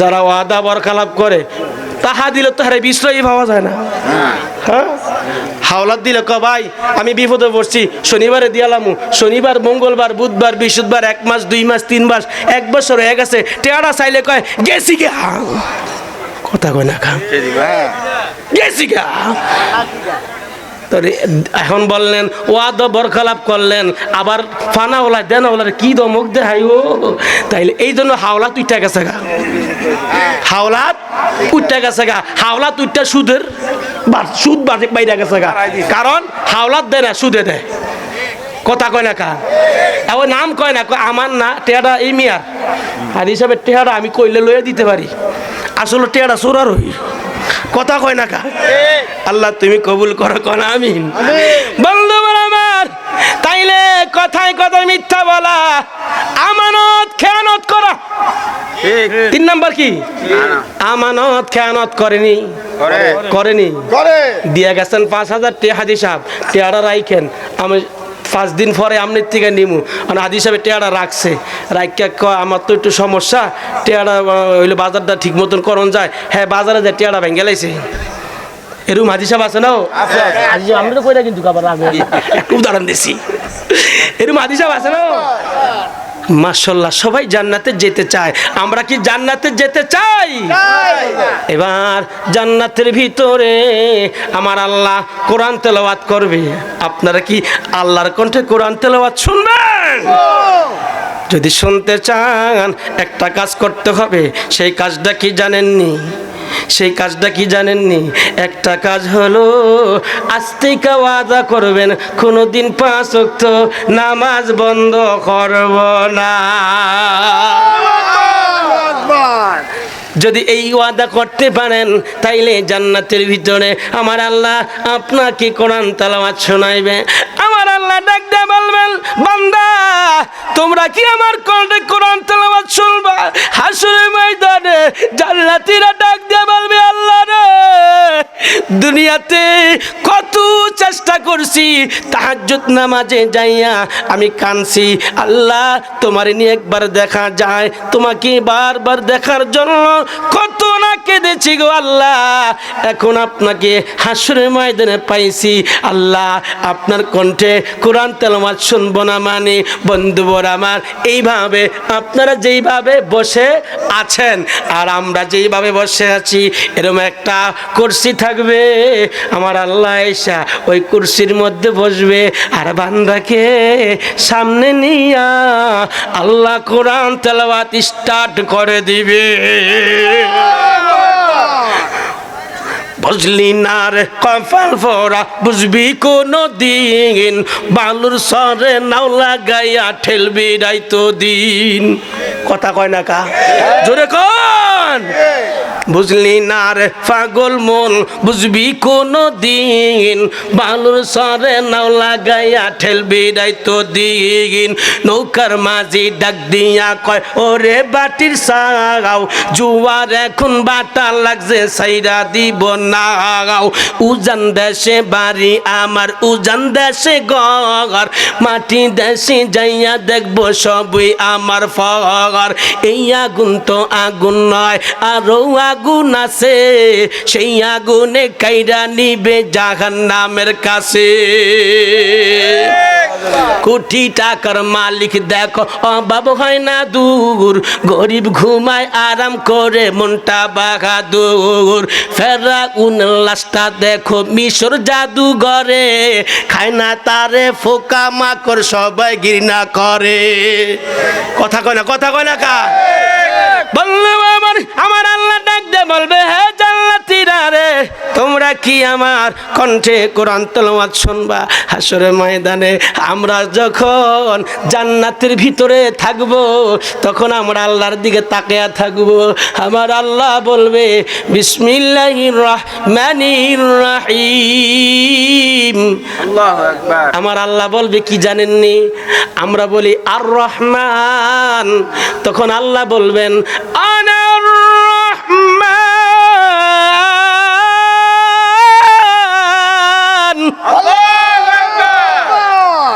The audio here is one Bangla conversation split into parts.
যারা ওয়াদা বরখালাপ করে তাহা দিলে তো হারে বিশ্রয়ই পাওয়া যায় না। হ্যাঁ? হাওলাত দিলে ক ভাই আমি বিপদে পড়ছি শনিবারে দিয়ালামু শনিবার মঙ্গলবার বুধবার বৃহস্পতিবার এক মাস দুই মাস তিন মাস এক বছর হয়ে গেছে। টেয়ারা চাইলে কয় গেছি গে। কথা কয় না খা গেছি গা। এখন বললেন, ওয়াদ বরখালাপ করলেন, আবার ফানা ওলা দেন ওলার কি দমক দেখাই ও? তাইলে এই জন্য হাওলা তুইটা গেছে গা। হাওলাত উঠতে গেছে গা। হাওলাত উঠতে সুদের সুদ বাইরে গেছে গা। কারণ হাওলাত দেয় না, সুদে দেয়। কথা কয় না কা? এবার নাম কয় না, কয় আমার না টেহারা এই মিয়ার। আর হিসাবে টেহারা আমি কইলে লয়ে দিতে পারি। আসলে টেহারা চোরার হই কথা কয় না কা? আল্লাহ তুমি কবুল করো কন আমিন। বন্ধু আমার তাইলে কথায় কথায় মিথ্যা বলা আমানত খেয়ানত করা। তিন নাম্বার কি? আমানত খেয়ানত করেনি। করেনি। করে। দিয়া গেছেন পাঁচ হাজার টে হাদি সাহেব। টেয়ারা রাইখেন। আমি পাঁচ দিন পরে আমনি থেকে নিমু। মানে হাদি সাহেব টেয়ারা রাখছে। রাইকা কয় আমার তো একটু সমস্যা। টেয়ারা হইলে বাজারটা ঠিক মতন করণ যায়। হ্যাঁ বাজারে যায় টেয়ারা ভেঙে লাইছে। এরকম হাজি সাহেব আছে না আমি আমরা তো কইরা কিন্তু খুব দাঁড়ান উদাহরণ দিছি এরকম হাজি সাহেব আছে না মাশাল্লাহ সবাই জান্নাতে যেতে চায়। আমরা কি জান্নাতে যেতে চাই? এবার জান্নাতের ভিতরে আমার আল্লাহ কোরআন তেলাওয়াত করবে। আপনারা কি আল্লাহর কণ্ঠে কোরআন তেলাওয়াত শুনবেন? যদি শুনতে চান, একটা কাজ করতে হবে, সেই কাজটা কি জানেননি? সেই কাজটা কি জানেননি? একটা কাজ হলো, আস্তিকা ওয়াদা করবেন, কোনোদিন পাঁচ অক্ত নামাজ বন্ধ করব না। যদি এই ওয়াদা করতে পারেন, তাইলে জান্নাতের ভিতরে আমার আল্লাহ আপনাকে কোরআন তালাওয়াত শোনাইবে। আমার আল্লাহ ডাক দিয়ে বলবেন, বান্দা, তোমরা কি আমার কণ্ঠে কোরআন তালাওয়াত শুনবা? হাসুরের ময়দানে জান্নাতীরা ডাক দিয়ে বলবে, আল্লাহ রে দুনিয়াতে কত চেষ্টা করছি, তাহাজ্জুদ নামাজে যাইয়া আমি কানছি আল্লাহ তোমার নিয়ে একবার দেখা যায়, তোমাকে বারবার দেখার জন্য কত কেঁদেছি গো আল্লাহ। এখন আপনাকে হাসুরের ময়দানে পাইছি। আল্লাহ, আপনার কণ্ঠে কোরআন তেলামাত শুনব না মানে। বন্ধুবর আমার, এইভাবে আপনারা যেইভাবে বসে আছেন, আর আমরা যেইভাবে বসে আছি এরকম একটা কুর্সি থাকবে। আমার আল্লাহ এসা ওই কুর্সির মধ্যে বসবে, আর বান্দাকে সামনে নিয়া আল্লাহ কোরআন তেলাওয়াত স্টার্ট করে দিবে। বুঝলি না রে কপাল ফোরা বুঝবি কোনো দিন বালুর সরে নাও লাগাইয়া ঠেলবি রাইতো দিন কথা কয় না কা? জোরে কন! বুঝলি না রে পাগল মন, বুঝবি কোনো দিন বালুর সরে নাও লাগাইয়া ঠেলবি রাইতো দিন নৌকার মাঝি ডাক দিয়া কয়, ওরে বাটির সাগাও, জুয়ার এখন বাটা লাগছে সাইরা দিব না উজান দেশে বাড়ি আমার, উজান দেশে ঘর মাটি দেশে যাইয়া দেখব সবই আমার ফগর। এই আগুন তো আগুন নয়, আরও আগুন আছে, সেই আগুনে কাইরা নিবে জাহান নামের কাছে। কোটি টাকার মালিক দেখো, অভাব হয় না দূর। গরিব ঘুমায় আরাম করে, মনটা বাহাদুর। ফেরা উন লাশটা দেখো, মিশর জাদু ঘরে খায় না তারে ফোকা মাকড়, সবাই ঘৃণা করে। কথা কয় না, কথা কয় না কা? বলল আমার আমার আল্লাহ দে বলবে হ্যাঁ জান্নাতীরা রে তোমরা কি আমার কণ্ঠে কোরআন তেলাওয়াত শুনবা? হাসরের ময়দানে আমরা যখন জান্নাতের ভিতরে থাকব তখন আমরা আল্লাহর দিকে তাকিয়া থাকব। আমার আল্লাহ বলবে বিসমিল্লাহির রহমানির রহিম। আল্লাহু আকবার। আমার আল্লাহ বলবে কি জানেননি? আমরা বলি আর রহমান। তখন আল্লাহ বলবেন আনার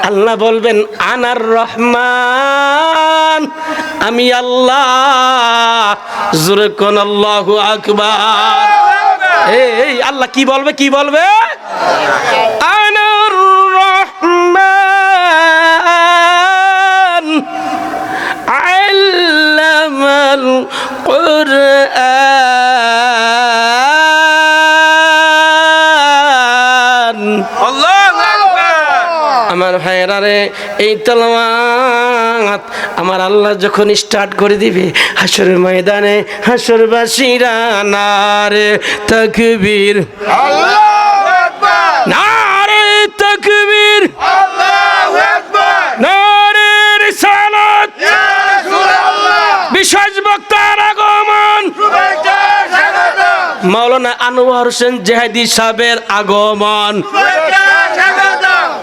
আল্লাহ বলবেন, আনার রহমান, আমি আল্লাহ আকবার। এই আল্লাহ কি বলবে কি বলবে? আনার রহমান, আল্লামাল ভাইয়েরা রে এই তলমাত আমার আল্লাহ যখন স্টার্ট করে দিবে হাসর ময়দানে হাসরবাসীরা নারে তকবীর। নারে তকবীর। নারে রিসালাত। বিশেষ বক্তার আগমন। মাওলানা আনোয়ার হোসেন জেহাদি সাহেবের আগমন।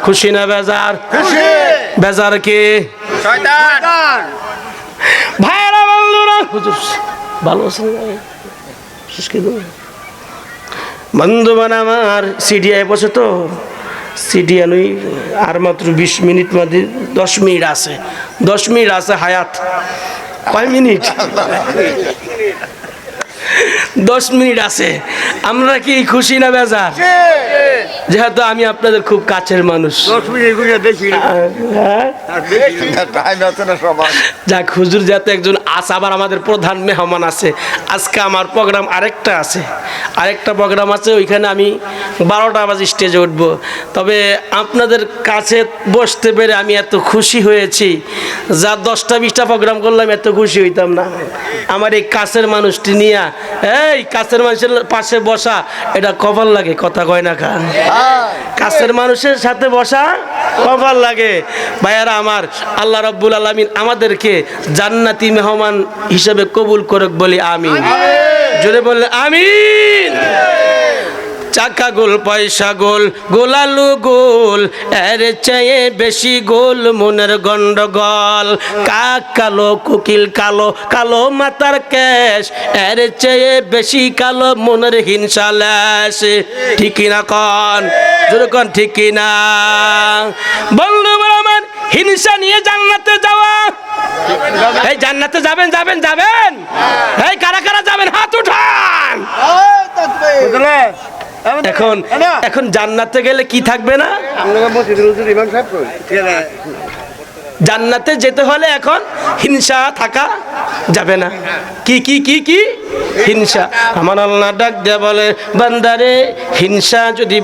খুশি না বেজার? খুশি। বেজার কি? ভাইরা বন্ধুরা। হুজুর ভালো আছেন শেষ কি করব? বন্ধুবান আমার সিডিআই বসে তো। সিডিআই নই আর মাত্র বিশ মিনিট মধ্যে দশ মিনিট আছে। দশ মিনিট আছে হায়াত। কয় মিনিট? দশ মিনিট আছে। আমরা কি খুশি না বেজার? যেহেতু আমি আপনাদের খুব কাছের মানুষ। যাক হুজুর যাতে একজন আস আবার আমাদের প্রধান মেহমান আছে। আজকে আমার প্রোগ্রাম আরেকটা আছে। আরেকটা প্রোগ্রাম আছে ওইখানে আমি বারোটা বাজে স্টেজে উঠব। তবে আপনাদের কাছে বসতে পেরে আমি এত খুশি হয়েছি। যা দশটা বিশটা প্রোগ্রাম করলাম এত খুশি হইতাম না। আমার এই কাছের মানুষটি নিয়ে এই কাছের মানুষের পাশে বসা এটা কপাল লাগে কথা কয় না খান কাছের মানুষের সাথে বসা কপাল লাগে। ভাইয়ারা আমার আল্লাহ রব্বুল আলমিন আমাদেরকে জান্নাতি মেহমান হিসেবে কবুল করুক বলি আমিন। জোরে বললে আমিন। চাকা গোল পয়সা গোল গোলালু গোল এর চেয়ে বেশি গোল মনের গন্ডগোল। কাক কালো কুকিল কালো কালো মাতার ক্যাশ এর চেয়ে বেশি কালো মনের হিংসা ল্যাস ঠিক না কন? জোরে কন ঠিক না? বন্ধু আমার হিংসা নিয়ে জান্নাতে যাওয়া। এই জান্নাতে যাবেন যাবেন যাবেন। এই কারা কারা যাবেন? হাত উঠান। এখন এখন জান্নাতে গেলে কি থাকবে না? জান্নাতে যেতে হলে এখন হিংসা থাকা যাবে না। কি কি কি কি? হিংসা। আমার আল্লাহ ডাক দেয়া বলে বান্দারে হিংসা যদি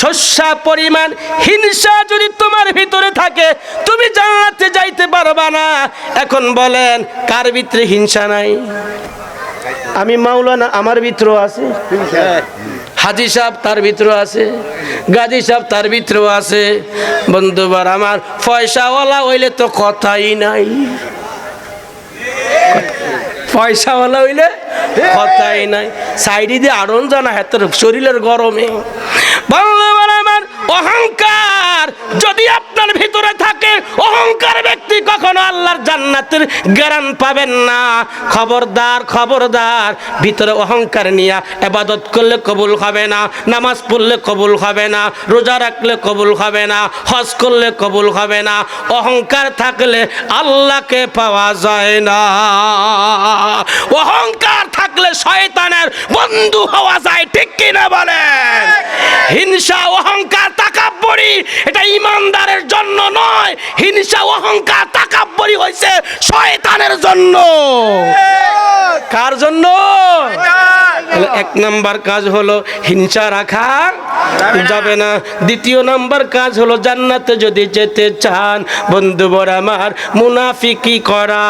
শস্যা পরিমাণ হিংসা যদি তোমার ভিতরে থাকে তুমি জান্নাতে যাইতে পারবা না। এখন বলেন কার ভিতরে হিংসা নাই? আমি মাওলানা আমার ভিতরেও আছে। হাজি সাহেব তার ভিতরে আছে, গাজী সাহেব তার ভিতরেও আছে। বন্ধুবার আমার পয়সাওয়ালা হইলে তো কথাই নাই। পয়সাওয়ালা হইলে কথাই নাই। সাইডি দিয়ে আড়ন জানা হাতের শরীরের গরমে। আমার অহংকার। যদি আপনার ভিতরে থাকে অহংকার ব্যক্তি, কখনো আল্লাহর জান্নাতের জ্ঞান পাবেন না। খবরদার খবরদার, ভিতরে অহংকার নিয়ে এবাদত করলে কবুল হবে না, নামাজ পড়লে কবুল হবে না, রোজা রাখলে কবুল হবে না, হজ করলে কবুল হবে না। অহংকার থাকলে আল্লাহকে পাওয়া যায় না। অহংকার থাকলে শয়তানের বন্ধু হওয়া যায়, ঠিক কিনা বলেন? হিংসা, অহংকার তাকাব্বরি এটা ইমানদারের জন্য নয় হিংসা অহংকার তাকাব্বরি হয়েছে শয়তানের জন্য। কার জন্য? তাহলে এক নাম্বার কাজ হলো হিংসা রাখা যাবে না। দ্বিতীয় নাম্বার কাজ হলো জান্নাতে যদি যেতে চান বন্ধুবর আমার মুনাফিকি করা।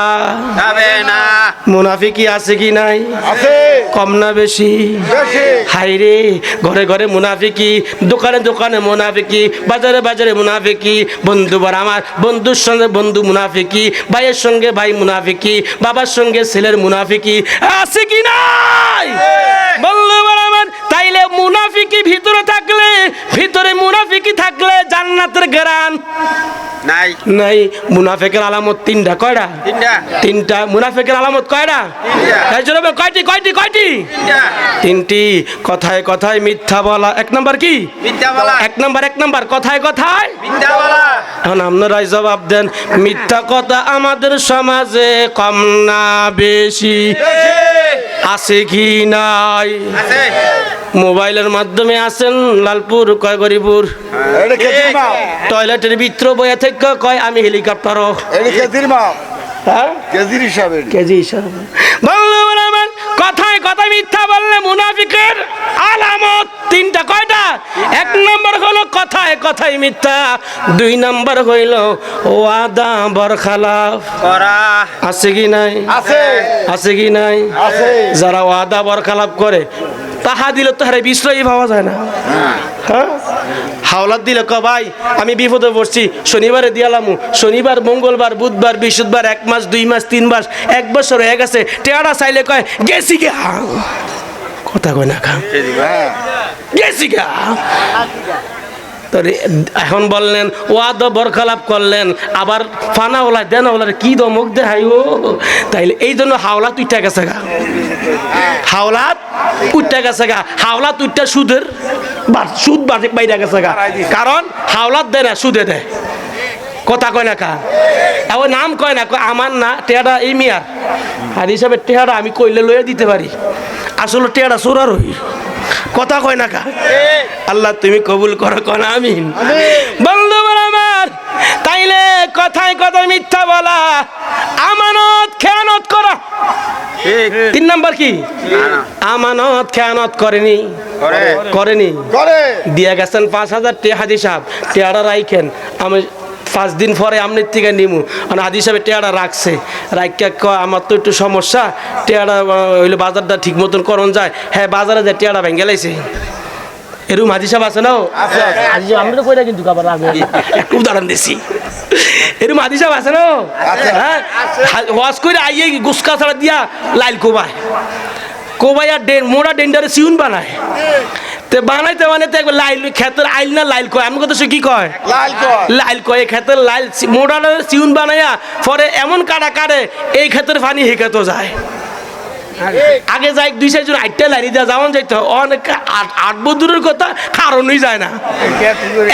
যাবে না। মুনাফিকি আছে কি নাই? আছে। কম না বেশি? বেশি। হাই রে ঘরে ঘরে মুনাফিকি দোকানে দোকানে মুনাফিকি বাজারে বাজারে মুনাফিকি বন্ধুবার আমার বন্ধুর সঙ্গে বন্ধু মুনাফিকি ভাইয়ের সঙ্গে ভাই মুনাফিকি বাবার সঙ্গে ছেলের মুনাফিকি আছে কি নাই? মুনাফিকি ভিতরে থাকলে ভিতরে মুনাফিকি থাকলে জান্নাতের গেরান। নাই। নাই মুনাফিকের আলামত তিনটা কয়টা? তিনটা। তিনটা। মুনাফিকের আলামত কয়টা? কয়টি কয়টি কয়টি? তিনটা। তিনটি। কথায় কথায় মিথ্যা বলা এক নাম্বার কি? এক নাম্বার এক নাম্বার কথায় কথায়? এখন আপনারাই জবাব দেন মিথ্যা কথা আমাদের সমাজে কম না বেশি। আছে কি নাই? আছে। মোবাইলের মাধ্যমে আছেন লালপুর কেজির মাপ টয়লেটের ভিতর বইয়া থেকে কয় আমি হেলিকপ্টারও মাপ হ্যাঁ? কেজি হিসাবে কথায় কথা মিথ্যা বললে মুনাফিকের আলামত। তিনটা কয়টা? এক নম্বর হলো কথায় কথায় মিথ্যা দুই নম্বর হইল ওয়াদা বরখালাফ। আছে কি নাই? আছে। আছে কি নাই? যারা ওয়াদা বরখালাপ করে তাহা দিলে তো হারে বিশ্রয়ী ভাবা যায় না। হ্যাঁ? হাওলাত দিলে ক ভাই আমি বিপদে পড়ছি। শনিবারে দিয়ালামু শনিবার মঙ্গলবার বুধবার বৃহস্পতিবার এক মাস দুই মাস তিন মাস এক বছর এক আছে টেয়ারা চাইলে কয় গেছি গা। কথা কয় না খা হ্যাঁ গেছি গা। এখন বললেন, ওয়াদ বরখালাপ করলেন, আবার ফানা ওলা দেন ওলার কি দমক দেখাই ও? তাইলে এই জন্য হাওলা তুইটা গেছে গা। হাওলাত উঠতে গেছে গা। হাওলাত উঠতে সুদের সুদ বাইরে গেছে গা। কারণ হাওলাত দেয় না, সুদে দেয়। কথা কয় না কা? ওই নাম কয় না আমার না টেহারা এই মিয়ার। আর হিসাবে টেহারা আমি কইলে লইয়া দিতে পারি। আসলে টেহারা চোরার হই কথা কয় না কা? আল্লাহ তুমি কবুল করো কোন আমিন। বন্ধু আমার তাইলে কথায় কথায় মিথ্যা বলা আমানত খেয়ানত করা। তিন নাম্বার কি? আমানত খেয়ানত করেনি। করেনি। করে। দিয়ে গেছেন পাঁচ হাজার টে হাজি সাহেব। টেয়ারা রাইখেন। আমি পাঁচ দিন পরে আমনের থেকে নিমু। মানে হাজি সাহেব টেয়ারা রাখছে। রাইকা কয় আমার তো একটু সমস্যা। টেয়ারা হইলে বাজারটা ঠিক মতন করণ যায়। হ্যাঁ বাজারে যে টেয়ারা ভেঙে লাইছে। এরকম হাজি সাহেব আছে না সাহেব আমরা কইরা কিন্তু আগে একটু উদাহরণ দিছি। এরকম হাজি সাহেব আছে না আছে। হ্যাঁ ওয়াশ করে আইয়ে গুসকা ছাড়া দিয়া লাইল কোবায়। কোবাইয়া ডেন মোড়া ডেন্ডারে সিউন বানায়। তে বানাইতে বানাইতে একবার লাইল খেতের আইল না লাইল কয়? আমি কথা সে কি কয়? লাল কর লাইল কয় খেতের লাইল মোড়া সিউন বানাইয়া পরে এমন কাটা কাটে এই ক্ষেতের পানি হে যায়। আগে যাই দুই চারজন আটটা লাইনি দেওয়া যেমন যাইতে অনেক আট বদূরের কথা কারণই যায় না।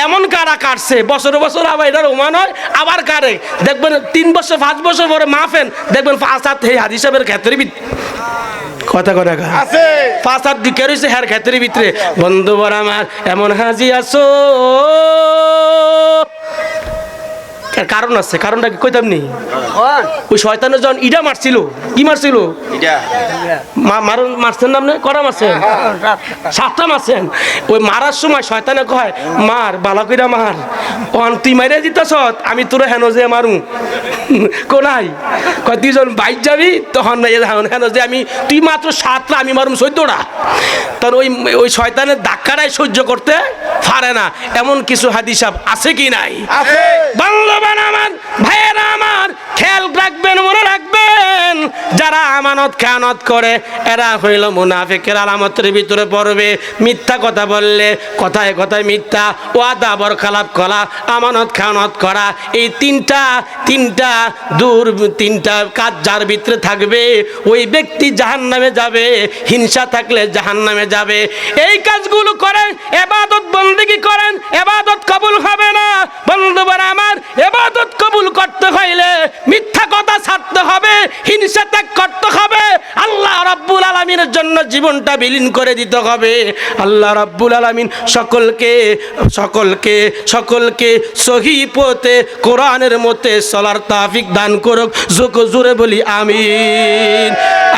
এমন কারা কাটছে বছরে বছর আবার এটা রোমান হয় আবার কারে দেখবেন তিন বছর পাঁচ বছর পরে মাফেন দেখবেন পাঁচ হাত এই হাদিস সাহেবের ক্ষেত্রে কথা কথা আছে। পাঁচ হাত দিকে রয়েছে হ্যার ক্ষেত্রের ভিতরে। বন্ধু বর আমার এমন হাজি আছো। এর কারণ আছে কারণটা কি কইতাম নি? ওই শয়তানের যখন ইডা মারছিল কি মারছিল? মারুন মারছেন না? আপনি কটা মারছেন? সাতটা মারছেন। ওই মারার সময় শয়তানে কয় মার বালা কইরা মার। অন তুই মাইরে দিতেছ আমি তোর হেন যে মারু। কোনাই কয় তুই বাইক যাবি তখন হেন- হেন যে আমি তুই মাত্র সাতটা আমি মারুম চোদ্দটা। তখন ওই ওই শয়তানের ধাক্কাটাই সহ্য করতে পারে না। এমন কিছু হাদিসাব আছে কি নাই? আছে। বাংলাবান আমার, ভাইয়েরা আমার, খেয়াল রাখবেন, মনে রাখবেন, যারা আমানত খেয়ানত করে, এরা হইল মুনাফিকের আলামতের ভিতরে পড়বে। মিথ্যা কথা বললে, কথায় কথায় মিথ্যা, ওয়াদা বরখালাপ করা, আমানত খেয়ানত করা, এই তিনটা তিনটা দূর, তিনটা কাজ যার ভিতরে থাকবে, ওই ব্যক্তি জাহান নামে যাবে, হিংসা থাকলে জাহান নামে যাবে। এই কাজগুলো করেন, এবাদত বন্দিগি করেন, এবাদত কবুল হবে না। বন্ধুবার আমার, এবাদত কবুল করতে হইলে মিথ্যা কথা ছাড়তে হবে, হিংসা ত্যাগ করতে হবে। আল্লাহ রাব্বুল আলমিনের জন্য জীবনটা বিলীন করে দিতে হবে। আল্লাহ রাব্বুল আলমিন সকলকে সকলকে সকলকে সহি পথে কোরআনের মতে চলার তাফিক দান করুক জোরে বলি আমিন।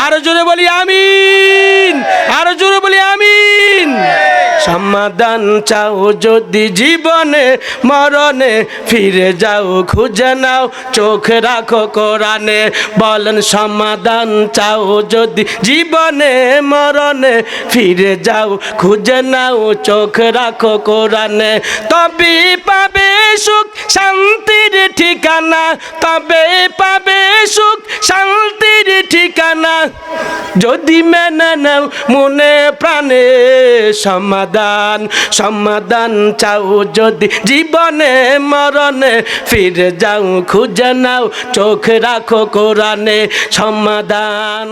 আর জোরে বলি আমিন। আর জোরে বলি আমিন। সমাধান চাও যদি জীবনে, মরণে ফিরে যাও, খুঁজে নাও, চোখ রাখো কোরআনে। বলেন, সমাধান চাও যদি জীবনে, মরণে ফিরে যাও, খুঁজে নাও, চোখ রাখো কোরআনে। তবে পাবে সুখ শান্তি শান্তির ঠিকানা, তবে পাবে সুখ শান্তির ঠিকানা যদি মেনে নেও মনে প্রাণে সমাধান সমাধান চাও যদি জীবনে মরণে, ফিরে যাও খুঁজে নাও, চোখ রাখো কোরআনে সমাধান।